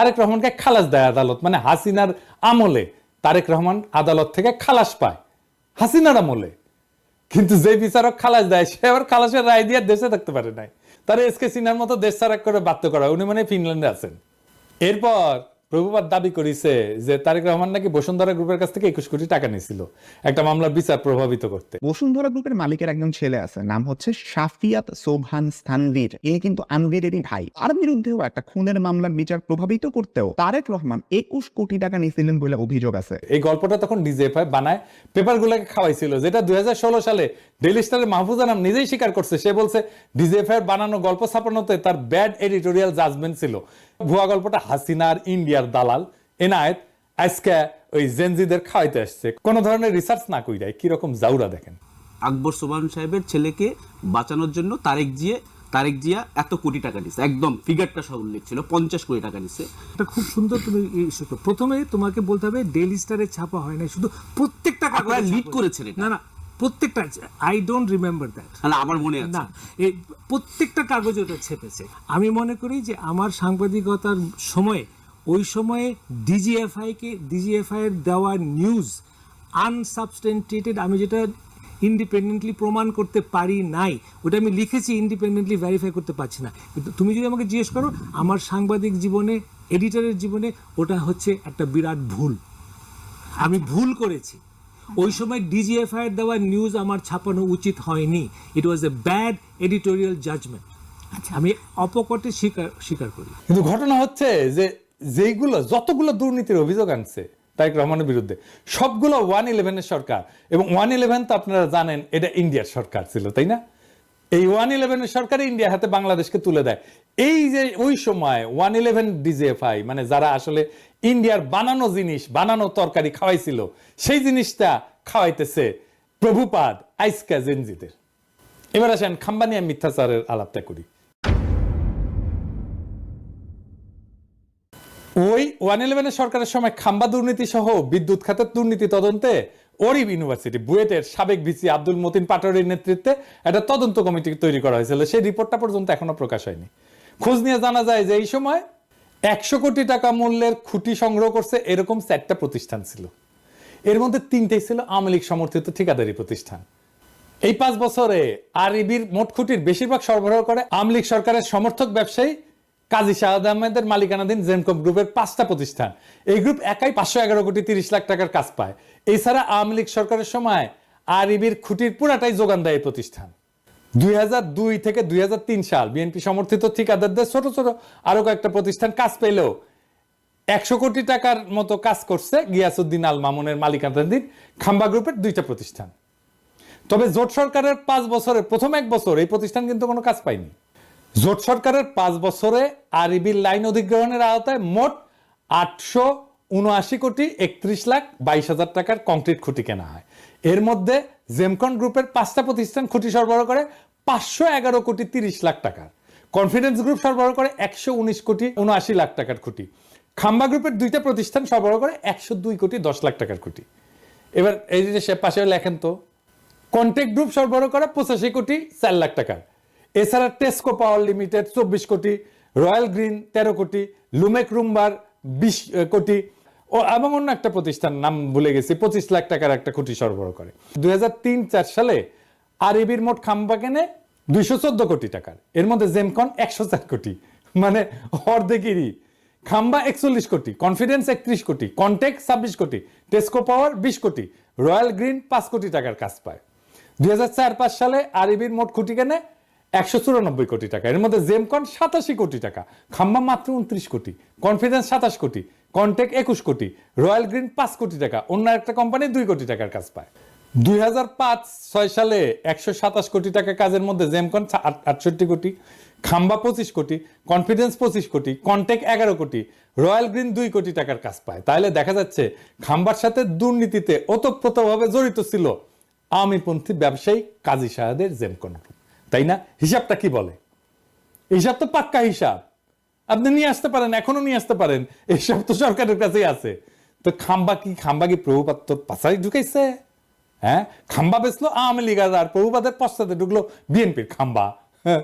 তারেক রহমানকে খালাস দেয় আদালত মানে হাসিনার আমলে তারেক রহমান আদালত থেকে খালাস পায়, হাসিনার আমলে। কিন্তু যে বিচারক খালাস দেয়, সে আবার খালাসের রায় দিয়ে দেশে থাকতে পারে নাই। তারা এসকে সিনহার মতো দেশ ছাড়া করে বাধ্য করা। উনি মানে ফিনল্যান্ডে আছেন। এরপর প্রভুপাত দাবি করেছে যে তারেক রহমান নাকি বসুন্ধরা গ্রুপের কাছ থেকে একুশ কোটি টাকা নিয়েছিল। একটা মামলার বিচার প্রভাবিত করতে। বসুন্ধরা গ্রুপের মালিকের একজন ছেলে আছে নাম হচ্ছে শাফিয়াত সোভান স্থানবীর। ইনি কিন্তু আনবীরেরই ভাই। তার বিরুদ্ধেও একটা খুনের মামলার বিচার প্রভাবিত করতেও তারেক রহমান একুশ কোটি টাকা নিয়েছিলেন বলে অভিযোগ আছে। এই গল্পটা তখন ডিজেএফআই বানায় পেপারগুলোকে খাওয়াইছিল যেটা দুই হাজার ষোলো সালে ডেলি স্টারের মাহফুজা নাম নিজেই স্বীকার করছে। সে বলছে ডিজেএফআই এর বানানো গল্প ছাপানোতে তার ব্যাড এডিটোরিয়াল জাজমেন্ট ছিল। ভুয়া গল্পটা হাসিনার ইন্ডিয়ার দালাল। এনায়েত আজকে ওই জেনজিদের খাওয়াইতে আসছে। কোন ধরনের রিসার্চ না কইরাই কীরকম জাউরা দেখেন। আকবর সোবান সাহেবের ছেলেকে বাঁচানোর জন্য তারেক জিয়ে তারেক জিয়া এত কোটি টাকা নিছে একদম ফিগারটা সব উল্লেখ ছিল পঞ্চাশ কোটি টাকা নিছে এটা খুব সুন্দর তুমি প্রথমে তোমাকে বলতে হবে ডেলি স্টারে ছাপা হয় না শুধু প্রত্যেকটা কাগজে lead করেছেন না না প্রত্যেকটা আই ডোন্ট রিমেম্বার দ্যাট না আমার মনে আছে। না এই প্রত্যেকটা কাগজে ওটা ছেপেছে। আমি মনে করি যে আমার সাংবাদিকতার সময়ে ওই সময়ে ডিজিএফআই কে ডিজিএফআই এর দেওয়া নিউজ আনসাবস্টেন্টেটেড আমি যেটা ইন্ডিপেন্ডেন্টলি প্রমাণ করতে পারি নাই ওটা আমি লিখেছি ইন্ডিপেন্ডেন্টলি ভেরিফাই করতে পারছি না। কিন্তু তুমি যদি আমাকে জিজ্ঞেস করো আমার সাংবাদিক জীবনে এডিটরের জীবনে ওটা হচ্ছে একটা বিরাট ভুল। আমি ভুল করেছি। ওই সময় ডিজিএফআই এর দেওয়া নিউজ আমার ছাপানো উচিত হয়নি। It was a bad editorial judgement আমি অপকটে স্বীকার স্বীকার করি। কিন্তু ঘটনা হচ্ছে যে যেইগুলো যতগুলো দুর্নীতির অভিযোগ আনছে তারেক রহমানের বিরুদ্ধে সবগুলো ওয়ান ইলেভেনের সরকার। এবং ওয়ান ইলেভেন তো আপনারা জানেন এটা ইন্ডিয়ার সরকার ছিল তাই না? এই ওয়ান ইলেভেনের সরকার ইন্ডিয়ার হাতে বাংলাদেশকে তুলে দেয়। এই যে ওই সময় ওয়ান ইলেভেন ডিজিএফআই মানে যারা আসলে ইন্ডিয়ার বানানো জিনিস, বানানো তরকারি খাওয়াইছিল, সেই জিনিসটা খাওয়াইতেছে প্রভুপাদ আইসকা জেনজিদের। এবার আসেন খাম্বানিয়া মিথ্যাচারের আলাপটা করি। ওই ওয়ান ইলেভেনের সরকারের সময় খাম্বা দুর্নীতি সহ বিদ্যুৎ খাতের দুর্নীতি তদন্তে ওরিব ইউনিভার্সিটি, বুয়েটের সাবেক ভিসি আব্দুল মতিন পাটোয়ারির নেতৃত্বে একটা তদন্ত কমিটি তৈরি করা হয়েছিল। সেই রিপোর্টটা পর্যন্ত এখনও প্রকাশ হয়নি। খোঁজ নিয়ে জানা যায় যে এই সময় একশো কোটি টাকা মূল্যের খুঁটি সংগ্রহ করছে এরকম চারটা প্রতিষ্ঠান ছিল। এর মধ্যে তিনটেই ছিল আওয়ামী লীগ সমর্থিত ঠিকাদারি প্রতিষ্ঠান। এই পাঁচ বছরে আরইবির মোট খুঁটির বেশিরভাগ সরবরাহ করে আওয়ামী লীগ সরকারের সমর্থক ব্যবসায়ী কাজী শাহাদ আহমেদের মালিকানাধীন জেমকম গ্রুপের পাঁচটা প্রতিষ্ঠান। এই গ্রুপ একাই পাঁচশো এগারো কোটি তিরিশ লাখ টাকার কাজ পায়। এছাড়া আওয়ামী লীগ সরকারের সময় আরইবির খুঁটির পুরাটাই যোগান দেয় এই প্রতিষ্ঠান। দুই হাজার দুই থেকে দুই হাজার তিন সাল বিএনপি সমর্থিত ঠিকাদারদের ছোট ছোট আরও কয়েকটা প্রতিষ্ঠান কাজ পেলেও একশো কোটি টাকার মতো কাজ করছে গিয়াসুদ্দিন আল মামুনের মালিকানাধীন খাম্বা গ্রুপের দুইটা প্রতিষ্ঠান। তবে জোট সরকারের পাঁচ বছরে প্রথম এক বছর এই প্রতিষ্ঠান কিন্তু কোনো কাজ পায়নি। জোট সরকারের পাঁচ বছরে আরইবির লাইন অধিগ্রহণের আওতায় মোট আটশো উনআশি কোটি একত্রিশ লাখ বাইশ হাজার টাকার কংক্রিট খুঁটি কেনা হয়। এর মধ্যে জেমকন গ্রুপের পাঁচটা প্রতিষ্ঠান খুঁটি সরবরাহ করে পাঁচশো এগারো কোটি তিরিশ লাখ টাকার। কনফিডেন্স গ্রুপ সরবরাহ করে একশো উনিশ কোটি উনআশি লাখ টাকার খুঁটি। খাম্বা গ্রুপের দুইটা প্রতিষ্ঠান সরবরাহ করে একশো দুই কোটি দশ লাখ টাকার খুঁটি। এবার এই যে সে পাশে লেখেন তো, কন্টেক্ট গ্রুপ সরবরাহ করে পঁচাশি কোটি চার লাখ টাকার। এছাড়া টেস্কো পাওয়ার লিমিটেড চব্বিশ কোটি রয়্যাল গ্রিন তেরো কোটি লুমেক রুম্বার বিশ কোটি, ও, এবং অন্য একটা প্রতিষ্ঠান, নাম ভুলে গেছি, পঁচিশ লাখ টাকার একটা কোটি সরবরাহ করে। দুই হাজার তিন, চার সালে আরবির মোট খাম্বা কেনে দুইশো চোদ্দ কোটি টাকার। এর মধ্যে জেমকন একশো চার কোটি। মানে অর্ধেকেরই। খাম্বা একচল্লিশ কোটি কনফিডেন্স একত্রিশ কোটি কন্টেক্ট ছাব্বিশ কোটি টেস্কো পাওয়ার বিশ কোটি রয়্যাল গ্রিন পাঁচ কোটি টাকার কাজ পায়। দুই হাজার চার, পাঁচ সালে আরবির মোট কোটি কেনে একশো চুরানব্বই কোটি টাকা। এর মধ্যে জেমকন সাতাশি কোটি টাকা খাম্বা মাত্র উনত্রিশ কোটি কনফিডেন্স সাতাশ কোটি কন্টেক একুশ কোটি রয়্যাল গ্রিন পাঁচ কোটি টাকা, অন্য একটা কোম্পানি দুই কোটি টাকার কাজ পায়। দুই হাজার পাঁচ, ছয় সালে একশো সাতাশ কোটি টাকা কাজের মধ্যে জেমকন আটষট্টি কোটি খাম্বা পঁচিশ কোটি কনফিডেন্স পঁচিশ কোটি কন্টেক এগারো কোটি রয়্যাল গ্রিন দুই কোটি টাকার কাজ পায়। তাহলে দেখা যাচ্ছে খাম্বার সাথে দুর্নীতিতে ওতপ্রোতভাবে জড়িত ছিল আওয়ামীপন্থী ব্যবসায়ী কাজী সাহেদের জেমকন তাই না? হিসাবটা কি বলে? হিসাব তো পাক্কা হিসাব। আপনি নিয়ে আসতে পারেন এখনও নিয়ে আসতে পারেন। এইসব তো সরকারের কাছেই আছে। তো খাম্বা কি খাম্বা কি প্রভুপাত পাশাই ঢুকাইছে? হ্যাঁ? খাম্বা বেচলো আওয়ামী লীগ আর প্রভুপাতের পশ্চাতে ঢুকলো বিএনপির খাম্বা। হ্যাঁ।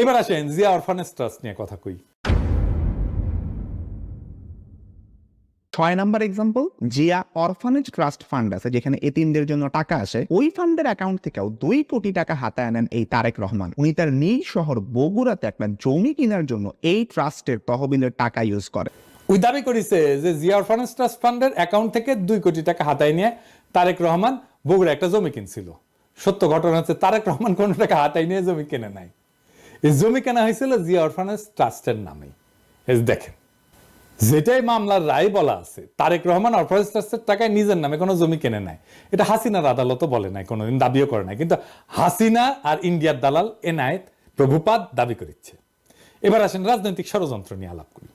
এবার আসেন জিয়া অরফানেজ ট্রাস্ট নিয়ে কথা কই। ছয় number example Zia orphanage trust fund আছে, যেখানে এতিমদের জন্য টাকা আসে। ওই ফান্ডের অ্যাকাউন্ট থেকেও দুই কোটি টাকা হাতায় আনেন এই তারেক রহমান। উনি তার নিজ শহর বগুড়াতে একটা জমি কেনার জন্য এই ট্রাস্টের তহবিলের টাকা ইউজ করে। ওই দাবি করেছে যে জিয়া অরফানেজ ট্রাস্ট ফান্ডের অ্যাকাউন্ট থেকে দুই কোটি টাকা হাতায় নিয়ে তারেক রহমান বগুড়া একটা জমি কিনছিল। সত্য ঘটনা হচ্ছে তারেক রহমান কোনো টাকা হাতায় নিয়ে জমি কিনে নাই। এই জমি কেনা হয়েছিল জিয়া অরফানেজ ট্রাস্টের নামে দেখেন যেটাই মামলার রায় বলা আছে তারেক রহমান অরফানেজ ট্রাস্টের টাকায় নিজের নামে কোনো জমি কেনে নাই। এটা হাসিনার আদালতও বলে নাই কোনোদিন দাবিও করে নাই। কিন্তু হাসিনা আর ইন্ডিয়ার দালাল এনায়েত প্রভুপাদ দাবি করেছে এবার আসেন রাজনৈতিক ষড়যন্ত্র নিয়ে আলাপ করি।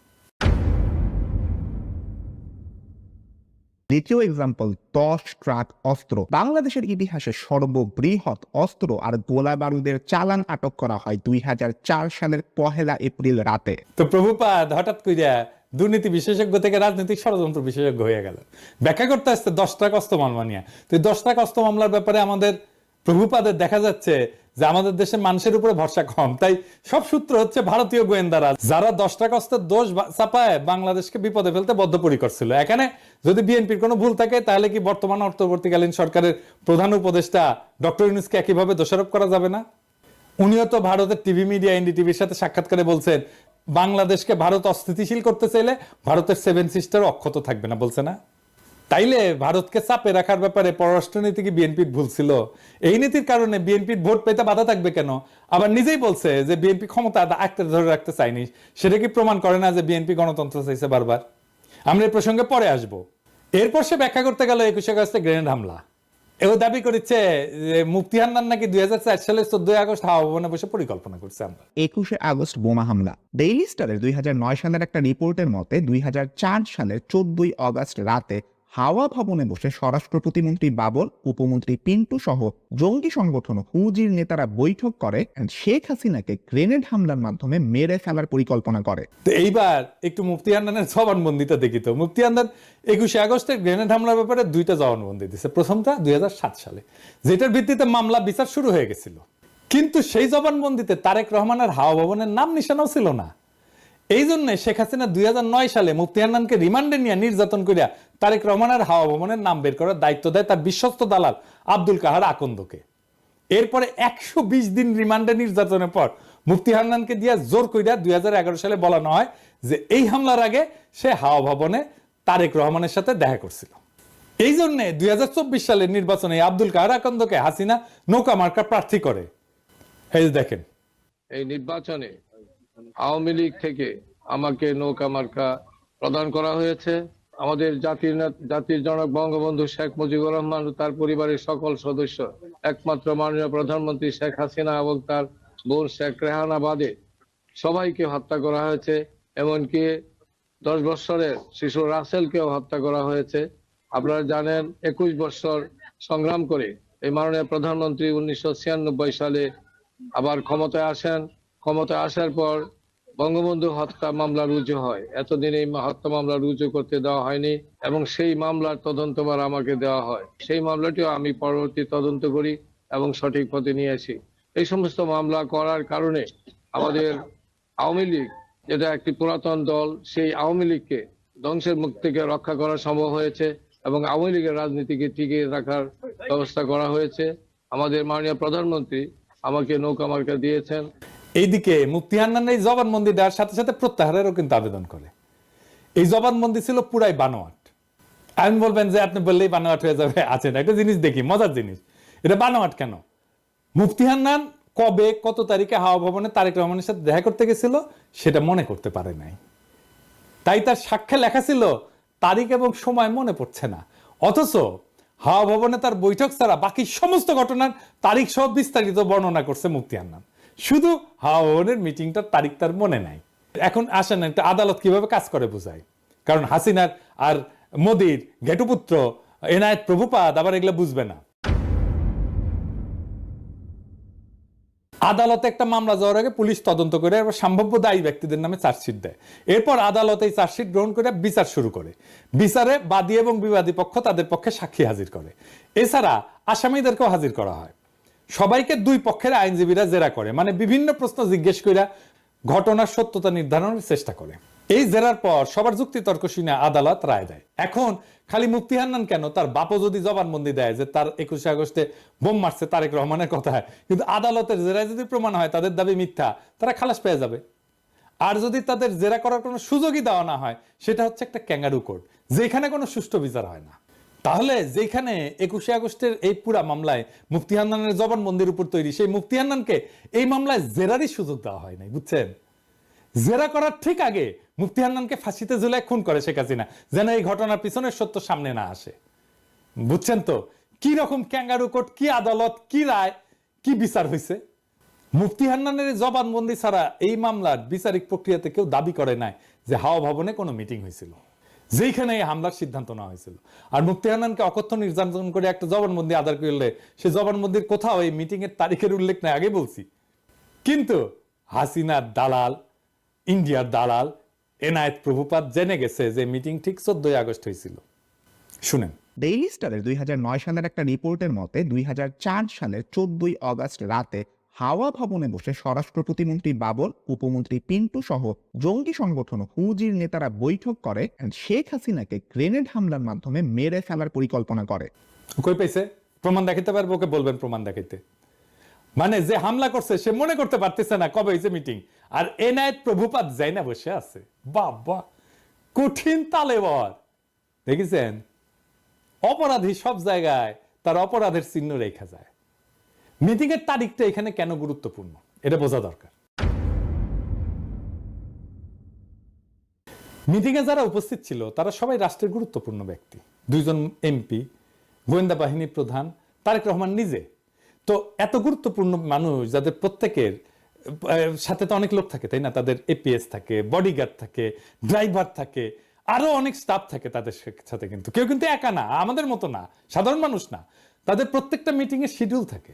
দ্বিতীয় এক্সাম্পল দশ ট্রাক অস্ত্র। বাংলাদেশের ইতিহাসে সর্ববৃহৎ অস্ত্র আর গোলা বারুদের চালান আটক করা হয় দুই হাজার চার সালের পহেলা এপ্রিল রাতে। তো প্রভুপাদ হঠাৎ কইরা দুর্নীতি বিশেষজ্ঞ থেকে রাজনৈতিক ষড়যন্ত্র বিশেষজ্ঞ হয়ে গেল। ব্যাখ্যা করতে আসছে দশটা কস্ত মামলা নিয়ে। তো এই দশটা কস্ত মামলার ব্যাপারে আমাদের প্রভুপাদের দেখা যাচ্ছে যে আমাদের দেশের মানুষের উপরে ভরসা কম। তাই সব সূত্র হচ্ছে ভারতীয় গোয়েন্দারা যারা দশটা কষ্টের দোষ চাপায় বাংলাদেশকে বিপদে ফেলতে বদ্ধপরিকর ছিল। এখানে যদি বিএনপির কোনো ভুল থাকে, তাহলে কি বর্তমান অন্তর্বর্তীকালীন সরকারের প্রধান উপদেষ্টা ডক্টর ইউনুসকে একইভাবে দোষারোপ করা যাবে না? উনিও তো ভারতের টিভি মিডিয়া, এনডিটিভির সাথে সাক্ষাৎকারে বলছেন বাংলাদেশকে ভারত অস্থিতিশীল করতে চাইলে ভারতের সেভেন সিস্টার অক্ষত থাকবে না, বলছে না? তাইলে ভারতকে চাপে রাখার ব্যাপারে পররাষ্ট্রনীতি কি বিএনপির ভুল ছিল? এই নীতির কারণে বিএনপির ভোট পেতে বাধা থাকবে কেন? আবার নিজেই বলছে যে বিএনপি ক্ষমতা আঁকতে ধরে রাখতে চায়নি। সেটা কি প্রমাণ করে না যে বিএনপি গণতন্ত্র চাইছে বারবার? আমরা এই প্রসঙ্গে পরে আসব। এরপর সে ব্যাখ্যা করতে গেল একুশে আগস্টে গ্রেনেড হামলা। এও দাবি করেছে মুফতি হান্নান নাকি দুই হাজার চার সালের চোদ্দই আগস্ট হাওয়া ভবনে বসে পরিকল্পনা করছে আমরা। একুশে আগস্ট বোমা হামলা। ডেইলি স্টারের দুই হাজার নয় সালের একটা রিপোর্টের মতে দুই হাজার চার সালের চোদ্দই আগস্ট রাতে হাওয়া ভবনে বসে স্বরাষ্ট্র প্রতিমন্ত্রী বাবর উপমন্ত্রী পিন্টু সহ জঙ্গি সংগঠন হুজির নেতারা বৈঠক করে শেখ হাসিনাকে গ্রেনেড হামলার মাধ্যমে মেরে ফেলার পরিকল্পনা করে। তো এইবার একটু মুফতি হান্নানের জবানবন্দিটা দেখি তো। মুফতি একুশে আগস্টে গ্রেনেড হামলার ব্যাপারে দুইটা জবানবন্দি দিছে। প্রথমটা দুই হাজার সাত সালে, যেটার ভিত্তিতে মামলা, বিচার শুরু হয়ে গেছিল। কিন্তু সেই জবানবন্দিতে তারেক রহমানের হাওয়া ভবনের নাম নিশানাও ছিল না। এই জন্য শেখ হাসিনা দুই নয় সালে মুফতি হান্নানকে রিমান্ডে নিয়ে নির্যাতন করিয়া তারেক রহমানের হাওয়া ভবনের নাম বের করার দায়িত্ব দেয় তার বিশ্বস্ত দালাল আব্দুল কাহার আকন্দকে। এরপরে একশো বিশ দিন রিমান্ডে নির্যাতনের পর মুফতি হান্নানকে দিয়া জোর কইরা দুই হাজার এগারো সালে বলানো হয় যে এই হামলার আগে সে হাওয়া ভবনে তারেক রহমানের সাথে দেখা করছিল। এই জন্যে দুই সালের নির্বাচনে আব্দুল কাহার আকন্দকে হাসিনা নৌকা মার্কা প্রার্থী করে। এই দেখেন। এই নির্বাচনে আওয়ামী লীগ থেকে আমাকে নৌকা মার্কা প্রদান করা হয়েছে। আমাদের জাতির জাতির জনক বঙ্গবন্ধু শেখ মুজিবুর রহমান তার পরিবারের সকল সদস্য, একমাত্র মাননীয় প্রধানমন্ত্রী শেখ হাসিনা এবং তার বোন শেখ রেহানা বাদে সবাইকে হত্যা করা হয়েছে। এমনকি দশ বৎসরের শিশু রাসেলকেও হত্যা করা হয়েছে। আপনারা জানেন, একুশ বছর সংগ্রাম করে এই মাননীয় প্রধানমন্ত্রী উনিশশো ছিয়ানব্বই সালে আবার ক্ষমতায় আসেন। ক্ষমতায় আসার পর বঙ্গবন্ধু হত্যা মামলা রুজু হয়। এতদিন এই হত্যা মামলা রুজু করতে দেওয়া হয়নি এবং সেই মামলার তদন্তবার আমাকে দেওয়া হয়। সেই মামলাটিও আমি পরবর্তী তদন্ত করি এবং সঠিক পথে নিয়ে আসি। এই সমস্ত মামলা করার কারণে আমাদের আওয়ামী লীগ, যেটা একটি পুরাতন দল, সেই আওয়ামী লীগকে ধ্বংসের মুখ থেকে রক্ষা করা সম্ভব হয়েছে এবং আওয়ামী লীগের রাজনীতিকে টিকিয়ে রাখার ব্যবস্থা করা হয়েছে। আমাদের মাননীয় প্রধানমন্ত্রী আমাকে নৌকা মার্কা দিয়েছেন। এইদিকে মুক্তি হান্নান এই জবানবন্দি দেওয়ার সাথে সাথে প্রত্যাহারেরও কিন্তু আবেদন করে। এই জবানবন্দি ছিল পুরাই বানোয়াট। আমি বলবেন যে আপনি বললেই বানোয়াট হয়ে যাবে আছেন একটা জিনিস দেখি, মজার জিনিস। এটা বানোয়াট কেন? মুফতি হান্নান কবে, কত তারিখে হাওয়া ভবনে তারেক রহমানের সাথে দেখা করতে গেছিল, সেটা মনে করতে পারে নাই। তাই তার সাক্ষ্যে লেখা ছিল, তারিখ এবং সময় মনে পড়ছে না। অথচ হাওয়া ভবনে তার বৈঠক ছাড়া বাকি সমস্ত ঘটনার তারিখ সহ বিস্তারিত বর্ণনা করছে মুক্তি আন্নান শুধু হাওয়া ভবনের মিটিংটার তারিখ তার মনে নাই। এখন আসেন, একটা আদালত কীভাবে কাজ করে বোঝায় কারণ হাসিনার আর মোদির ঘেটুপুত্র, এনায়েত প্রভুপাদ আবার এগুলো বুঝবে না। আদালতে একটা মামলা যাওয়ার আগে পুলিশ তদন্ত করে এবার সম্ভাব্য দায়ী ব্যক্তিদের নামে চার্জশিট দেয়। এরপর আদালত এই চার্জশিট গ্রহণ করে বিচার শুরু করে। বিচারে বাদী এবং বিবাদী পক্ষ তাদের পক্ষে সাক্ষী হাজির করে। এছাড়া আসামিদেরকেও হাজির করা হয়। সবাইকে দুই পক্ষের আইনজীবীরা জেরা করে মানে বিভিন্ন প্রশ্ন জিজ্ঞেস করে ঘটনার সত্যতা নির্ধারণের চেষ্টা করে। এই জেরার পর সবার যুক্তি তর্ক শুনে আদালত রায় দেয়। এখন খালি মুক্তি হান্নান কেন? তার বাপও যদি জবানবন্দি দেয় যে তার একুশে আগস্টে বোম মারছে তারেক রহমানের কথা কিন্তু আদালতের জেরায় যদি প্রমাণ হয় তাদের দাবি মিথ্যা, তারা খালাস পেয়ে যাবে। আর যদি তাদের জেরা করার কোনো সুযোগই দেওয়া না হয়, সেটা হচ্ছে একটা ক্যাঙ্গারু কোর্ট, যেখানে কোনো সুষ্ঠু বিচার হয় না। তাহলে যেখানে একুশে আগস্টের এই পুরা মামলায় মুফতি হান্নানের জবানবন্দির উপর তৈরি, সেই মুফতি হান্নানকে এই মামলায় জেরারই সুযোগ দেওয়া হয় নাই বুঝছেন? জেরা করার ঠিক আগে মুফতি হান্নানকে ফাঁসিতে ঝুলায় খুন করে শেখ হাসিনা, যেন এই ঘটনার পিছনের সত্য সামনে না আসে। বুঝছেন তো? কি রকম ক্যাঙ্গারু কোর্ট, কি আদালত, কি রায়, কি বিচার হয়েছে মুফতি হান্নানের জবানবন্দি ছাড়া এই মামলার বিচারিক প্রক্রিয়াতে কেউ দাবি করে নাই যে হাওয়া ভবনে কোনো মিটিং হয়েছিল যেখানে এই হামলার সিদ্ধান্ত নেওয়া হয়েছিল। আর মুফতি হান্নানকে অকথ্য নির্যাতন করে একটা জবানবন্দি আদার করলে, সে জবানবন্দির কোথাও এই মিটিং এর তারিখের উল্লেখ নাই আগে বলছি। কিন্তু হাসিনার দালাল, ইন্ডিয়ার দালাল, এনায়েত প্রভুপাত জেনে গেছে যে মিটিং ঠিক চোদ্দই আগস্ট হয়েছিল। শুনেন। ডেইলি স্টারের দুই সালের একটা রিপোর্টের মতে দুই হাজার চার সালের চোদ্দই অগস্ট রাতে হাওয়া ভবনে বসে স্বরাষ্ট্র প্রতিমন্ত্রী বাবর উপমন্ত্রী পিন্টু সহ জঙ্গি সংগঠন হুজির নেতারা বৈঠক করে শেখ হাসিনাকে গ্রেনেড হামলার মাধ্যমে মেরে ফেলার পরিকল্পনা করে। কই পাইছে প্রমাণ দেখাইতে পারব? ওকে বলবেন প্রমাণ দেখাইতে। মানে যে হামলা করছে, সে মনে করতে পারতেছে না কবে হয়েছে মিটিং আর এনায়েত প্রভুপাত যাই না বসে আছে। বাবা, কঠিন তালেবর। দেখেছেন? অপরাধী সব জায়গায় তার অপরাধের চিহ্ন রেখা যায়। মিটিং এর তারিখটা এখানে কেন গুরুত্বপূর্ণ? এটা বোঝা দরকার। মিটিং এ যারা উপস্থিত ছিল, তারা সবাই রাষ্ট্রের গুরুত্বপূর্ণ ব্যক্তি। দুইজন এমপি গোয়েন্দা বাহিনী প্রধান, তারেক রহমান নিজে। তো এত গুরুত্বপূর্ণ মানুষ, যাদের প্রত্যেকের সাথে তো অনেক লোক থাকে, তাই না? তাদের এপিএস থাকে বডিগার্ড থাকে ড্রাইভার থাকে, আরও অনেক স্টাফ থাকে তাদের সাথে কিন্তু। কেউ কিন্তু একা না, আমাদের মতো না, সাধারণ মানুষ না। তাদের প্রত্যেকটা মিটিং এর শিডিউল থাকে।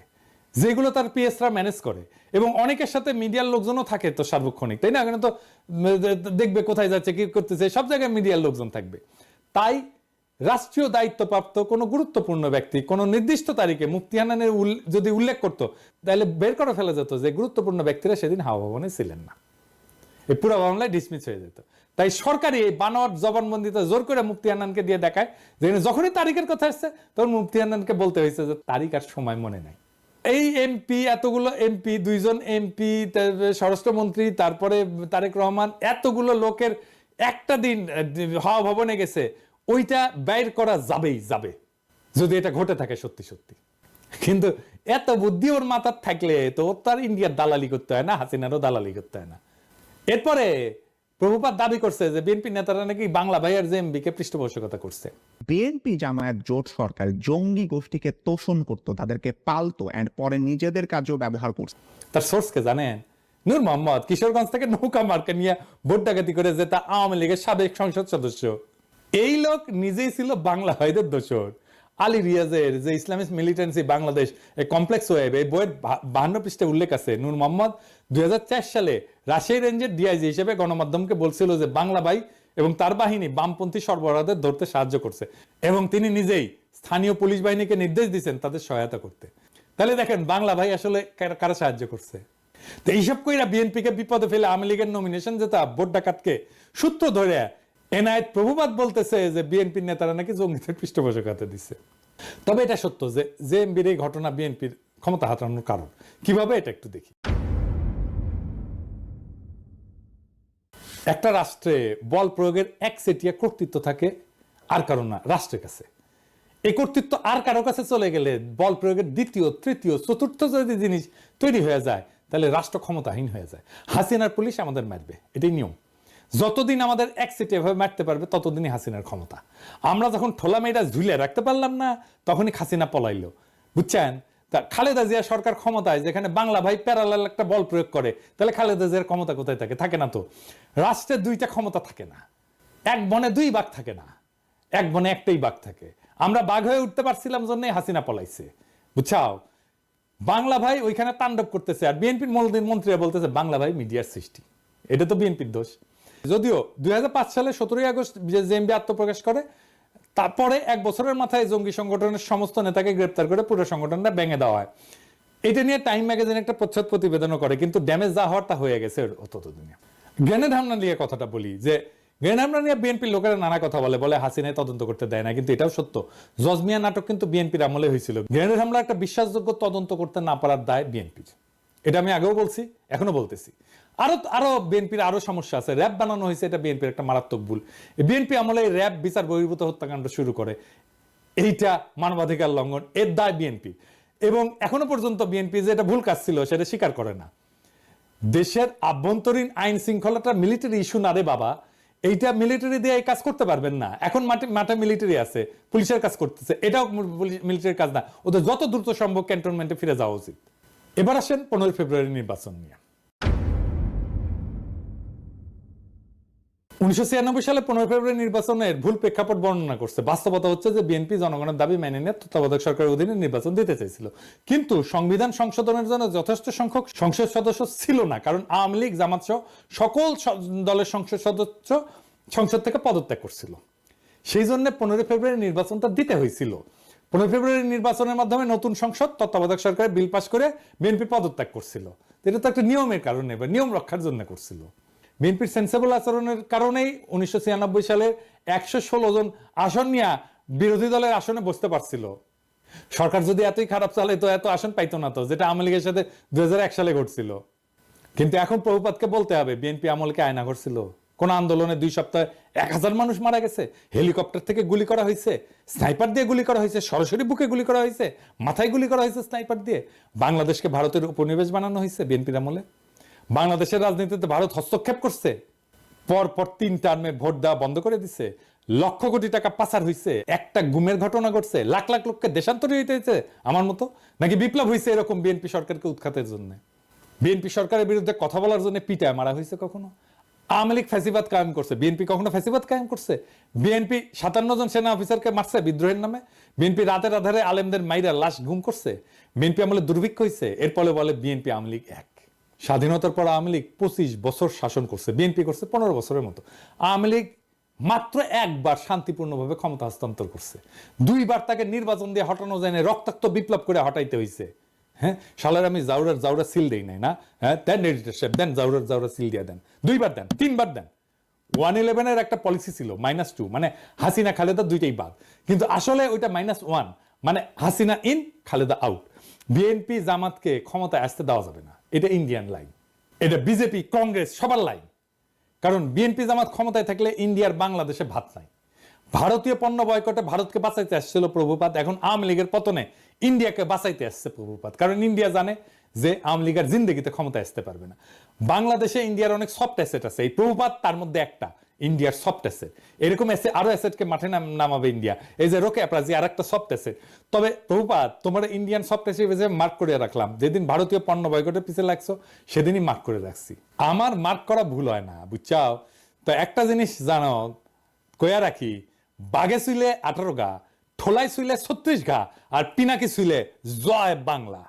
যেগুলো তার পিএসরা ম্যানেজ করে। এবং অনেকের সাথে মিডিয়ার লোকজনও থাকে তো সার্বক্ষণিক, তাই না? এখানে তো দেখবে কোথায় যাচ্ছে, কি করতেছে, সব জায়গায় মিডিয়ার লোকজন থাকবে। তাই রাষ্ট্রীয় দায়িত্বপ্রাপ্ত কোনো গুরুত্বপূর্ণ ব্যক্তি কোনো নির্দিষ্ট তারিখে মুফতি হান্নানের উল- যদি উল্লেখ করতো, তাহলে বের করে ফেলা যেত যে গুরুত্বপূর্ণ ব্যক্তিরা সেদিন হাওয়া ভবনে ছিলেন না। এই পুরো মামলায় ডিসমিস হয়ে যেত। তাই সরকারি এই বানোয়ার জবানবন্দিতে জোর করে মুফতি হান্নানকে দিয়ে দেখায় যেখানে যখনই তারিখের কথা আসছে, তখন মুফতি হান্নানকে বলতে হয়েছে যে তারিখ আর সময় মনে নাই। এই এমপি এতগুলো এমপি দুইজন এমপি স্বরাষ্ট্রমন্ত্রী, তারপরে তারেক রহমান, এতগুলো লোকের একটা দিন হাওয়া ভবনে গেছে, ওইটা বাইর করা যাবেই, যাবে। যদি এটা ঘটে থাকে সত্যি সত্যি। কিন্তু এত বুদ্ধি ওর মাথার থাকলে তো তার ইন্ডিয়ার দালালি করতে হয় না, হাসিনারও দালালি করতে হয় না। এরপরে প্রভুপাত দাবি করছে যে বিএনপি নেতারা নাকি বাংলা ভাইয়ার যে এমবি কে পৃষ্ঠপোষকতা করছে। বিএনপি জামায়াত জোট সরকার জঙ্গি গোষ্ঠীকে তোষণ করত তাদেরকে পালতো এন্ড পরে নিজেদের কাজেও ব্যবহার করছে। তার সোর্স কে জানেন? নূর মোহাম্মদ কিশোরগঞ্জ থেকে নৌকা মার্কা নিয়ে ভোট ডাকাতি করে যে তা আওয়ামী লীগের সাবেক সংসদ সদস্য। এই লোক নিজেই ছিল বাংলা ভাইদের দোষর। আলী রিয়াজের যে ইসলামিক মিলিটেন্সি বাংলাদেশ এই কমপ্লেক্স ওয়েব এই বইয়ের বাহান্ন পৃষ্ঠে উল্লেখ আছে। নূর মোহাম্মদ দুই হাজার চার সালে রাজশাহী রেঞ্জের ডিআইজি হিসেবে গণমাধ্যমকে বলছিল যে বাংলা ভাই এবং তার বাহিনী বামপন্থী সরবরাহদের ধরতে সাহায্য করছে এবং তিনি নিজেই স্থানীয় পুলিশ বাহিনীকে নির্দেশ দিয়েছেন তাদের সহায়তা করতে। তাহলে দেখেন, বাংলা ভাই আসলে কারা- সাহায্য করছে? তো এইসব কইরা বিএনপি কে বিপদে ফেলে আওয়ামী লীগের নমিনেশন যেটা ভোট ডাকাতকে সূত্র ধরে এনআইট প্রভুবাদ বলতেছে যে বিএনপির নেতারা নাকি জঙ্গিদের পৃষ্ঠপোষকতা দিচ্ছে তবে এটা সত্য যে যে এমবির এই ঘটনা বিএনপির ক্ষমতা হারানোর কারণ। কীভাবে এটা একটু দেখি। একটা রাষ্ট্রে বল প্রয়োগের একচেটিয়া কর্তৃত্ব থাকে আর কারও না, রাষ্ট্রের কাছে। এই কর্তৃত্ব আর কারও কাছে চলে গেলে বল প্রয়োগের দ্বিতীয়, তৃতীয়, চতুর্থ যদি জিনিস তৈরি হয়ে যায়, তাহলে রাষ্ট্র ক্ষমতাহীন হয়ে যায়। হাসিনার পুলিশ আমাদের মারবে, এটাই নিয়ম। যতদিন আমাদের এক সিটে এভাবে মারতে পারবে, ততদিনই হাসিনার ক্ষমতা। আমরা যখন ঠোলা মেয়েটা ঝুলে রাখতে পারলাম না, তখনই হাসিনা পলাইলো। বুঝছেন? খালেদা জিয়া সরকার ক্ষমতায়, যেখানে বাংলা ভাই প্যারালাল একটা বল প্রয়োগ করে, তাহলে খালেদা জিয়ার ক্ষমতা কোথায় থাকে? থাকে না তো। রাষ্ট্রের দুইটা ক্ষমতা থাকে না। এক বনে দুই বাঘ থাকে না। এক বনে একটাই বাঘ থাকে। আমরা বাঘ হয়ে উঠতে পারছিলাম জন্যই হাসিনা পলাইছে। বুঝছাও? বাংলা ভাই ওইখানে তাণ্ডব করতেছে আর বিএনপির মন্ত্রীরা বলতেছে, বাংলা ভাই মিডিয়ার সৃষ্টি। এটা তো বিএনপির দোষ। যদিও দুই হাজার পাঁচ সালে সতেরোই আগস্ট জেএমবি আত্মপ্রকাশ করে তারপরে এক বছরের মাথায় জঙ্গি সংগঠনের সমস্ত নেতাকে গ্রেপ্তার করে পুরো সংগঠনটা ভেঙে দেওয়া হয়। এটা নিয়ে টাইম ম্যাগাজিন একটা প্রচ্ছদ প্রতিবেদনও করে, কিন্তু ড্যামেজ যা হওয়ার তা হয়ে গেছে ততদিনে গ্রেনেড হামলা নিয়ে কথাটা বলি যে, গ্রেনেড হামলা নিয়ে বিএনপির লোকেরা নানা কথা বলে বলে হাসিনায় তদন্ত করতে দেয় না, কিন্তু এটাও সত্য। জজমিয়া নাটক কিন্তু বিএনপির আমলে হয়েছিল। গ্রেনেড হামলা একটা বিশ্বাসযোগ্য তদন্ত করতে না পারার দায় বিএনপির। এটা আমি আগেও বলছি, এখনও বলতেছি। আরও আরও বিএনপির আরও সমস্যা আছে। র্যাব বানানো হয়েছে, এটা বিএনপির একটা মারাত্মক ভুল। বিএনপি আমলে র্যাব বিচার বহির্ভূত হত্যাকাণ্ড শুরু করে। এইটা মানবাধিকার লঙ্ঘন, এর দায় বিএনপি। এবং এখনও পর্যন্ত বিএনপি যে এটা ভুল কাজ ছিল, সেটা স্বীকার করে না। দেশের আভ্যন্তরীণ আইন শৃঙ্খলাটা মিলিটারি ইস্যু না রে বাবা। এইটা মিলিটারি দিয়ে কাজ করতে পারবেন না। এখন মাঠে মাঠে মিলিটারি আছে, পুলিশের কাজ করতেছে। এটাও মিলিটারির কাজ না। ওদের যত দ্রুত সম্ভব ক্যান্টনমেন্টে ফিরে যাওয়া উচিত। এবার আসেন পনেরোই ফেব্রুয়ারি নির্বাচন নিয়ে। উনিশশো ছিয়ানব্বই সালে পনেরো ফেব্রুয়ারি নির্বাচনের ভুল প্রেক্ষাপট বর্ণনা করছে। বাস্তবতা হচ্ছে যে বিএনপি জনগণের দাবি মেনে নিয়ে তত্ত্বাবধায়ক সরকারের অধীনে নির্বাচন দিতে চাইছিল কিন্তু সংবিধান সংশোধনের জন্য যথেষ্ট সংখ্যক সংসদ সদস্য ছিল না, কারণ আওয়ামী লীগ, জামাত সহ সকল দলের সংসদ সদস্য সংসদ থেকে পদত্যাগ করছিল। সেই জন্য পনেরো ফেব্রুয়ারি নির্বাচনটা দিতে হয়েছিল। পনেরো ফেব্রুয়ারি নির্বাচনের মাধ্যমে নতুন সংসদ, তত্ত্বাবধায়ক সরকারের বিল পাশ করে বিএনপি পদত্যাগ করছিল। এটা তো একটা নিয়মের কারণে বা নিয়ম রক্ষার জন্য করছিল। বিএনপির সেন্সেবল আচরণের কারণেই উনিশশো ছিয়ানব্বই সালে একশো ষোলো জন আসন নিয়ে বিরোধী দলের আসনে বসতে পারছিল। সরকার যদি এতই খারাপ চালে তো এত আসন পাইতো না তো, যেটা আওয়ামী লীগের সাথে দুই হাজার এক সালে ঘটছিল। কিন্তু এখন প্রভুপাতকে বলতে হবে, বিএনপি আমলকে আয়না করছিল। কোন আন্দোলনে দুই সপ্তাহে এক হাজার মানুষ মারা গেছে, হেলিকপ্টার থেকে গুলি করা হয়েছে, স্নাইপার দিয়ে গুলি করা হয়েছে, সরাসরি বুকে গুলি করা হয়েছে, মাথায় গুলি করা হয়েছে স্নাইপার দিয়ে। বাংলাদেশকে ভারতের উপনিবেশ বানানো হয়েছে বিএনপির আমলে। বাংলাদেশের রাজনীতিতে ভারত হস্তক্ষেপ করছে। পর পর তিন টার্মে ভোট দেওয়া বন্ধ করে দিছে। লক্ষ কোটি টাকা পাচার হয়েছে একটা গুমের ঘটনা ঘটছে। লাখ লাখ লোককে দেশান্তরী হইতে হয়েছে আমার মতো? নাকি বিপ্লব হয়েছে এরকম বিএনপি সরকারকে উৎখাতের জন্য? বিএনপি সরকারের বিরুদ্ধে কথা বলার জন্য পিটায় মারা হয়েছে কখনো? আওয়ামী লীগ ফ্যাসিবাদ কায়েম করছে। বিএনপি কখনো ফ্যাসিবাদ কায়েম করছে? বিএনপি সাতান্ন জন সেনা অফিসারকে মারছে বিদ্রোহের নামে? বিএনপি রাতের আধারে আলেমদের মাইরা লাশ ঘুম করছে? বিএনপি আমলে দুর্ভিক্ষ হয়েছে এরপরে বলে বিএনপি আওয়ামী লীগ এক। স্বাধীনতার পর আওয়ামী লীগ পঁচিশ বছর শাসন করছে, বিএনপি করছে পনেরো বছরের মতো। আওয়ামী লীগ মাত্র একবার শান্তিপূর্ণভাবে ক্ষমতা হস্তান্তর করছে। দুইবার তাকে নির্বাচন দিয়ে হটানো যায় না রক্তাক্ত বিপ্লব করে হটাইতে হয়েছে হ্যাঁ সালার আমি জাউরার জাউরা সিল দেই নাই না? হ্যাঁ দেন এডিটর দেন জাউরার জাউরা সিল দিয়ে দেন। দুইবার দেন, তিনবার দেন। ওয়ান ইলেভেনের একটা পলিসি ছিল, মাইনাস টু মানে হাসিনা খালেদা দুইটাই বাদ। কিন্তু আসলে ওইটা মাইনাস ওয়ান মানে Hasina in, Khaleda out. BNP জামাতকে ক্ষমতায় আসতে দেওয়া যাবে না। এটা ইন্ডিয়ান লাইন এটা বিজেপি কংগ্রেস সবার লাইন কারণ বিএনপি জামাত ক্ষমতায় থাকলে ইন্ডিয়ার বাংলাদেশে ভাত নাই। ভারতীয় পণ্য বয়কটে ভারতকে বাঁচাইতে আসছিল প্রভুপাত, এখন আওয়ামী লীগের পতনে ইন্ডিয়াকে বাঁচাইতে আসছে প্রভুপাত। কারণ ইন্ডিয়া জানে যে আওয়ামী লীগের জিন্দগিতে ক্ষমতায় আসতে পারবে না। বাংলাদেশে ইন্ডিয়ার অনেক সফট অ্যাসেট আছে। এই প্রভুপাত তার মধ্যে একটা। ইন্ডিয়ার সফট অ্যাসেট এরকম এসে আরও অ্যাসেটকে মাঠে নাম, নামাবে ইন্ডিয়া। এই যে রোকে অ্যাপ্রাজি আর একটা সফট অ্যাসেট তবে প্রভুপাত, তোমার ইন্ডিয়ান সফট অ্যাসেট হিসেবে মার্ক করে রাখলাম, যেদিন ভারতীয় পণ্য বয়কটের পিছিয়ে লাগছো, সেদিনই মার্ক করে রাখছি। আমার মার্ক করা ভুল হয় না, বুঝছাও? তো একটা জিনিস জানো কয়া রাখি, বাঘে শুইলে আঠারো গা ঠোলাই শুইলে ছত্রিশ গা, আর পিনাকি শুইলে জয় বাংলা।